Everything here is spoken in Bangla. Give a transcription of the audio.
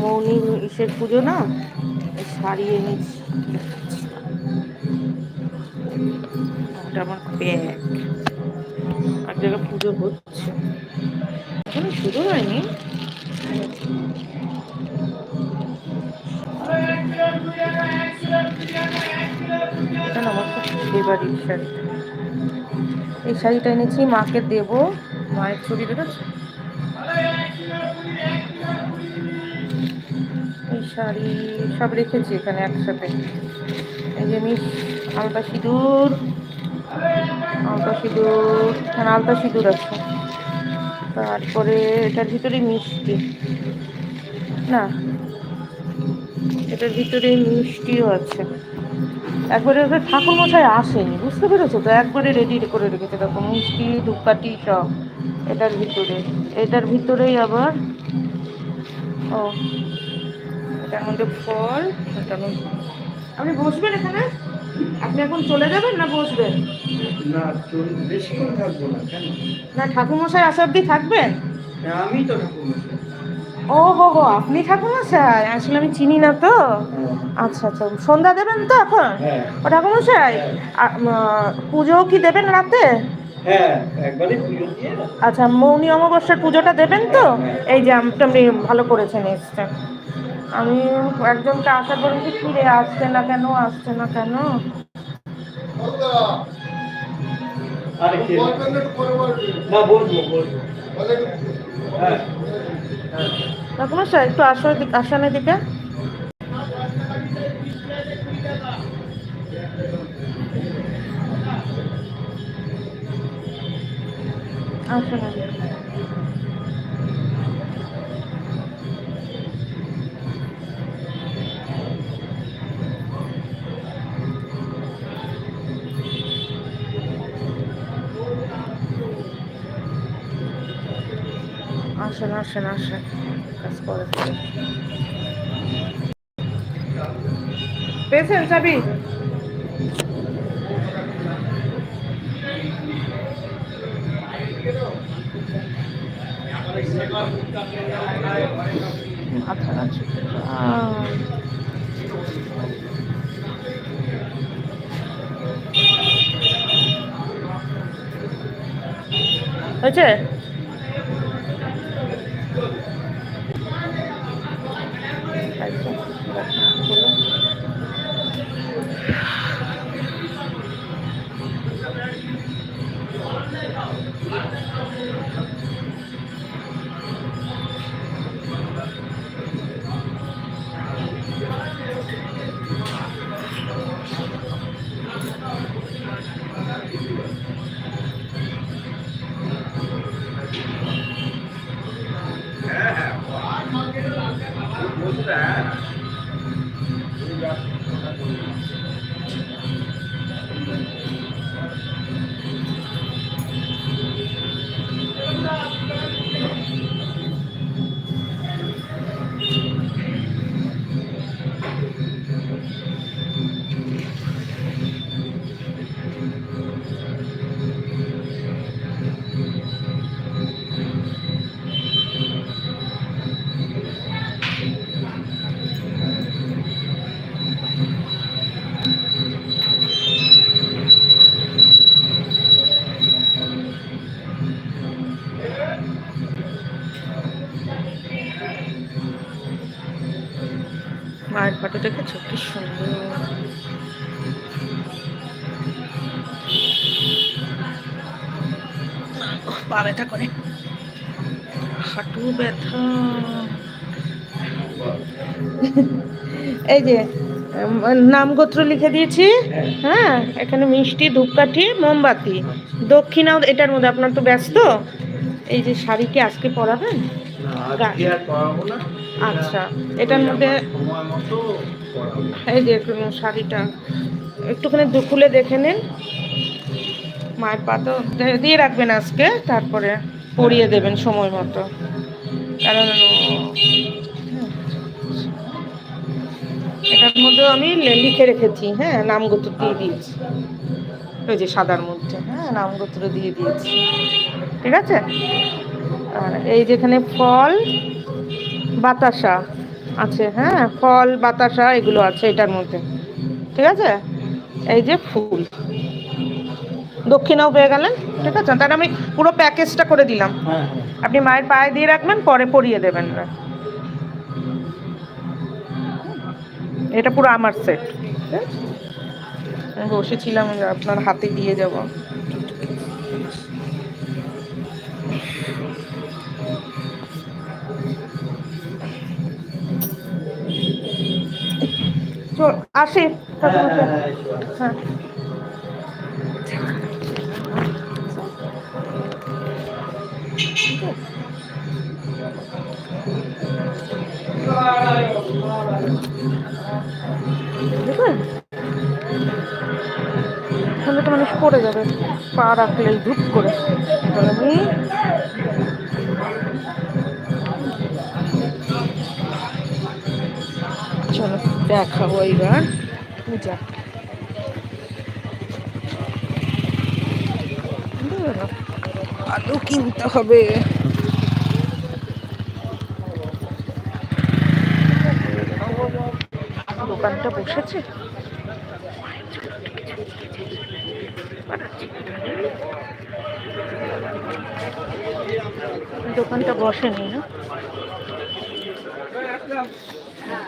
মৌনি ইসের পুজো না? শাড়ি এনেছি। ওটা আমার ব্যাগ এক জায়গায় পুজো হচ্ছে। এখন শুরু হয়নি। আমার খুব ফেভারিট শাড়ি। এই শাড়িটা এনেছি, মাকে দেবো। মায়ের ছবি দেখেছ? শাড়ি সব রেখেছি এখানে একসাথে। এই যে আমি আলতা সিঁদুর আলতা সিঁদুর, এখানে আলতা সিঁদুর আছে। তারপরে এটার ভিতরে মিষ্টি। না, এটার ভিতরে মিষ্টিও আছে। একবারে ওটা ঠাকুর মশাই আসেনি, বুঝতে পেরেছ তো? একবারে রেডি করে রেখেছে, দেখো মিষ্টি, ধূপকাঠি সব এটার ভিতরে। এটার ভিতরেই আবার, ও এটার মধ্যে ফল এটার মধ্যে আপনি বসবেন এখানে? আপনি এখন চলে যাবেন না বসবেন? না বেশিক্ষণ থাকব না কেন? না ঠাকুরমশাই আসা অব্দি থাকবেন? আমি তো ঠাকুর ও হো হো আপনি ঠাকুরমশাই? আসলে আমি চিনি না তো। আচ্ছা আচ্ছা সন্ধ্যা দেবেন তো এখন? হ্যাঁ। ও ঠাকুরমশাই? আ- উম, পুজো কি দেবেন রাতে? হ্যাঁ আচ্ছা মৌনি অমাবস্যার পুজোটা দেবেন তো? এই যে আপনি ভালো করেছেন এসছেন। আমি একজনকে আশা করি যে ফিরে আসছে না কেন আসছে না কেন। বলব হ্যাঁ হ্যাঁ। ঠাকুরমশাই একটু আসার দিক আসানের দিকে। আসুন আসেন আসেন আসেন কাজ করে পেয়েছেন চাবি? মাথা আছে হয়েছে? মায়ের ফটো দেখেছ? কি সুন্দর। পা ব্যথা করে। হাঁটু ব্যথা। এই যে নাম গোত্র লিখে দিয়েছি। হ্যাঁ এখানে মিষ্টি, ধূপকাঠি, মোমবাতি। দক্ষিণাও এটার মধ্যে আপনার তো ব্যস্ত। এই যে শাড়ি কি আজকে পরাবেন? না। আচ্ছা এটার মধ্যে এই যে শাড়িটা একটুখানি দু খুলে দেখে নিন। মায়ের পা তো দিয়ে রাখবেন আজকে তারপরে পরিয়ে দেবেন সময় মতো। কারণ এটার মধ্যেও আমি লিখে রেখেছি হ্যাঁ নামগোত্র দিয়ে দিয়েছি। ওই যে সাদার মধ্যে হ্যাঁ নামগোত্র দিয়ে দিয়েছি। ঠিক আছে? আর এই যেখানে ফল বাতাসা আছে হ্যাঁ? ফল বাতাসা এগুলো আছে এটার মধ্যে। ঠিক আছে? এই যে ফুল। দক্ষিণাও পেয়ে গেলেন? ঠিক আছে? তাহলে আমি পুরো প্যাকেজটা করে দিলাম। হ্যাঁ হ্যাঁ। আপনি মায়ের পায়ে দিয়ে রাখবেন পরে পরিয়ে দেবেন। এটা পুরো আমার সেট আমি বসেছিলাম আপনার হাতে দিয়ে যাব। আসি। হ্যাঁ। তো মানুষ পড়ে যাবে। পা রাখলে ধূপ করে। আমি দেখাবো এইবার। পূজা আলু কিনতে হবে। দোকানটা বসেছে? দোকানটা বসেনি না।